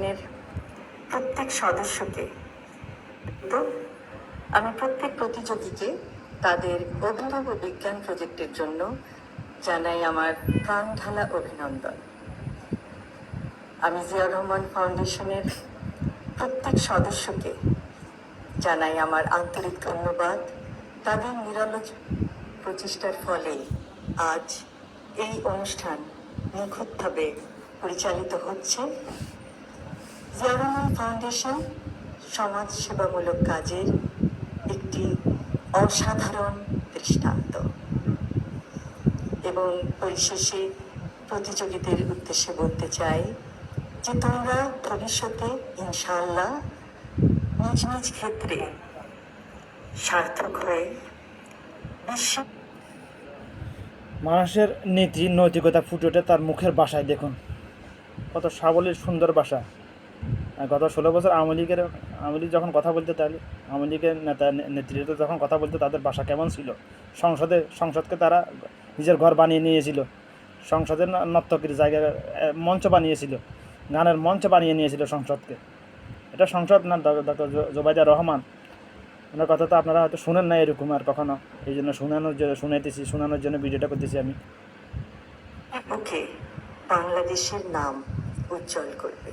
ফাউন্ডেশনের প্রত্যেক সদস্যকে তো আমি প্রত্যেক প্রতিযোগীকে তাদের অভিনব বিজ্ঞান প্রজেক্টের জন্য জানাই আমার প্রাণ ঢালা অভিনন্দন। আমি জিয়া রহমান ফাউন্ডেশনের প্রত্যেক সদস্যকে জানাই আমার আন্তরিক ধন্যবাদ। তাদের নিরলস প্রচেষ্টার ফলে আজ এই অনুষ্ঠান নিখুঁতভাবে পরিচালিত হচ্ছে। জিয়া ফাউন্ডেশন সমাজ সেবামূলক কাজের একটি অসাধারণ দৃষ্টান্ত এবং পরিশেষে প্রতিযোগীদের উদ্দেশ্যে বলতে চাই যে তোমরা ভবিষ্যতে ইনশাআল্লাহ নিজ নিজ ক্ষেত্রে সার্থক হয়ে বিশ্ব মানুষের নীতি নৈতিকতা ফুটে ওঠে তার মুখের বাসায়, দেখুন। কত সাবলীল, সুন্দর আর গত ষোলো বছর আওয়ামী লীগের, আওয়ামী লীগ যখন কথা বলতে তাহলে, আওয়ামী লীগের নেতা, নেতৃত্ব যখন কথা বলতে তাদের ভাষা কেমন ছিল? সংসদে, সংসদকে তারা নিজের ঘর বানিয়ে নিয়েছিল। সংসদের নর্তকীর জায়গায় মঞ্চ বানিয়েছিল। গানের মঞ্চ বানিয়ে নিয়েছিল সংসদকে। এটা সংসদ না ডক্টর জোবাইদা রহমান? ওনার কথা তো আপনারা হয়তো শুনেন না এরকম আর কখনো। এই জন্য শোনানোর জন্য শুনাইতেছি, শোনানোর জন্য ভিডিওটা করতেছি আমি। বাংলাদেশের নাম উজ্জ্বল করবে।